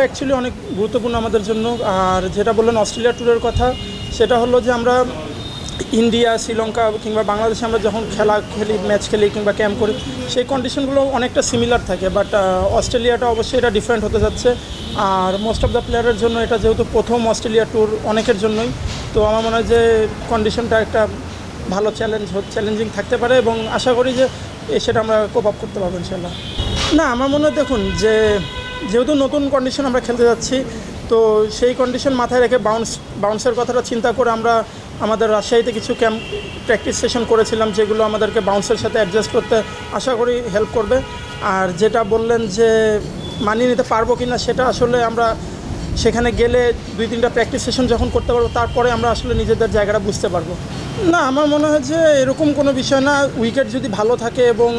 গুলো অ্যাকচুয়ালি অনেক গুরুত্বপূর্ণ আমাদের জন্য। আর যেটা বললেন অস্ট্রেলিয়া ট্যুরের কথা, সেটা হলো যে আমরা ইন্ডিয়া, শ্রীলঙ্কা কিংবা বাংলাদেশে আমরা যখন খেলা খেলি ম্যাচ খেলি কিংবা ক্যাম্প করি, সেই কন্ডিশনগুলো অনেকটা সিমিলার থাকে। বাট অস্ট্রেলিয়াটা অবশ্যই এটা ডিফারেন্ট হতে যাচ্ছে। আর মোস্ট অফ দ্য প্লেয়ারের জন্য এটা যেহেতু প্রথম অস্ট্রেলিয়া ট্যুর অনেকের জন্যই, তো আমার মনে হয় যে কন্ডিশনটা একটা ভালো চ্যালেঞ্জ চ্যালেঞ্জিং থাকতে পারে এবং আশা করি যে সেটা আমরা কোপ আপ করতে পারব ইনশাল্লাহ না, আমার মনে হয় দেখুন যে যেহেতু নতুন কন্ডিশন আমরা খেলতে যাচ্ছি, তো সেই কন্ডিশন মাথায় রেখে বাউন্স বাউন্সের কথাটা চিন্তা করে আমরা আমাদের রাজশাহীতে কিছু ক্যাম্প প্র্যাকটিস সেশন করেছিলাম, যেগুলো আমাদেরকে বাউন্সের সাথে অ্যাডজাস্ট করতে আশা করি হেল্প করবে। আর যেটা বললেন যে মানিয়ে নিতে পারব কি না সেটা আসলে আমরা সেখানে গেলে দুই তিনটা প্র্যাকটিস সেশন যখন করতে পারব, তারপরে আমরা আসলে নিজেদের জায়গাটা বুঝতে পারব। না, আমার মনে হয় যে এরকম কোনো বিষয় না। উইকেট যদি ভালো থাকে এবং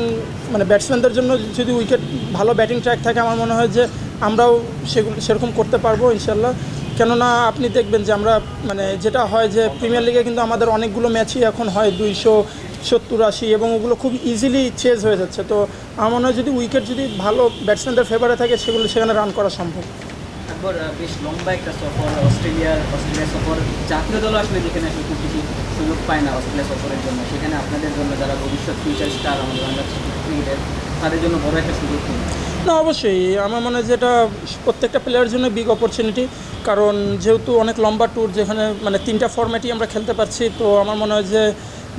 মানে ব্যাটসম্যানদের জন্য যদি উইকেট ভালো ব্যাটিং ট্র্যাক থাকে, আমার মনে হয় যে আমরাও সেগুলো, সেরকম করতে পারব ইনশাল্লাহ কেননা আপনি দেখবেন যে আমরা মানে যেটা হয় যে প্রিমিয়ার লিগে কিন্তু আমাদের অনেকগুলো ম্যাচই এখন হয়, দুইশো সত্তর আশি এবং ওগুলো খুব ইজিলি চেজ হয়ে যাচ্ছে। তো আমার মনে হয় যদি উইকেট যদি ভালো ব্যাটসম্যানদের ফেভারে থাকে, সেগুলো সেখানে রান করা সম্ভব। আহ, বেশ লম্বা একটা সফর অস্ট্রেলিয়ার অস্ট্রেলিয়া সফর। জাতীয় দল আসলে যেখানে আসলে খুব বেশি সুযোগ পায় না অস্ট্রেলিয়া সফরের জন্য সেখানে আপনাদের জন্য যারা ভবিষ্যৎ ফিউচার স্টার আমাদের বাংলাদেশ ক্রিকেটের তাদের জন্য বড় একটা সুযোগ না অবশ্যই। আমার মনে হয় যেটা প্রত্যেকটা প্লেয়ারের জন্য বিগ অপরচুনিটি কারণ যেহেতু অনেক লম্বা ট্যুর যেখানে মানে তিনটা ফর্ম্যাটই আমরা খেলতে পারছি তো আমার মনে হয় যে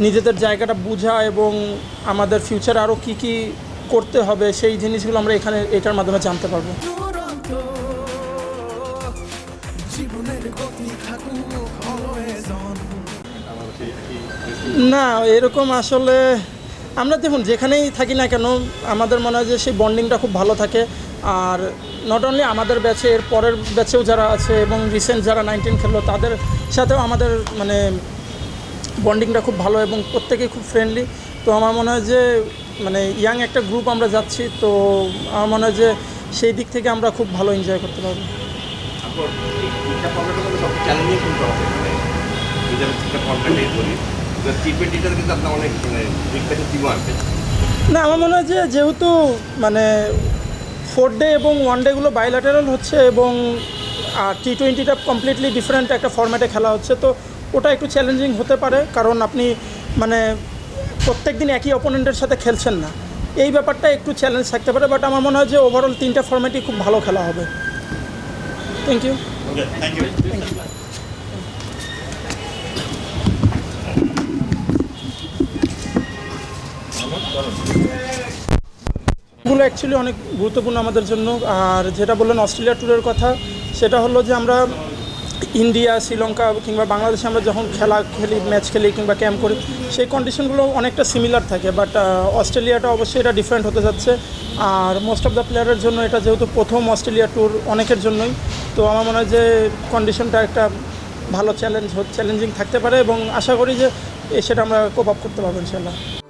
নিজেদের জায়গাটা বোঝা এবং আমাদের ফিউচার আরও কী কী করতে হবে সেই জিনিসগুলো আমরা এখানে এটার মাধ্যমে জানতে পারব। না, এরকম আসলে আমরা দেখুন, যেখানেই থাকি না কেন, আমাদের মনে হয় যে সেই বন্ডিংটা খুব ভালো থাকে। আর নট অনলি আমাদের ব্যাচে এর পরের ব্যাচেও যারা আছে এবং রিসেন্ট যারা নাইনটিন খেললো, তাদের সাথেও আমাদের মানে বন্ডিংটা খুব ভালো এবং প্রত্যেকেই খুব ফ্রেন্ডলি তো আমার মনে হয় যে মানে ইয়াং একটা গ্রুপ আমরা যাচ্ছি, তো আমার মনে হয় যে সেই দিক থেকে আমরা খুব ভালো এনজয় করতে পারব। মানে মানে না, আমার মনে হয় যে যেহেতু মানে ফোর ডে এবং ওয়ান ডেগুলো বাইল্যাটারাল হচ্ছে এবং আর টি টোয়েন্টিটা কমপ্লিটলি ডিফারেন্ট একটা ফর্ম্যাটে খেলা হচ্ছে, তো ওটা একটু চ্যালেঞ্জিং হতে পারে। কারণ আপনি মানে প্রত্যেক দিন একই অপোনেন্টের সাথে খেলছেন না। এই ব্যাপারটা একটু চ্যালেঞ্জ থাকতে পারে বাট আমার মনে হয় যে ওভারঅল তিনটা ফর্ম্যাটই খুব ভালো খেলা হবে। Thank you okay thank you গুলো অ্যাকচুয়ালি অনেক গুরুত্বপূর্ণ আমাদের জন্য। আর যেটা বললেন অস্ট্রেলিয়া ট্যুরের কথা সেটা হলো যে আমরা ইন্ডিয়া শ্রীলঙ্কা কিংবা বাংলাদেশে আমরা যখন খেলা খেলি ম্যাচ খেলি কিংবা ক্যাম্প করি সেই কন্ডিশনগুলো অনেকটা সিমিলার থাকে। বাট অস্ট্রেলিয়াটা অবশ্যই এটা ডিফারেন্ট হতে যাচ্ছে। আর মোস্ট অফ দ্য প্লেয়ারের জন্য এটা যেহেতু প্রথম অস্ট্রেলিয়া ট্যুর অনেকের জন্যই তো আমার মনে হয় যে কন্ডিশনটা একটা ভালো চ্যালেঞ্জ চ্যালেঞ্জিং থাকতে পারে এবং আশা করি যে সেটা আমরা কোপ আপ করতে পারব ইনশাল্লাহ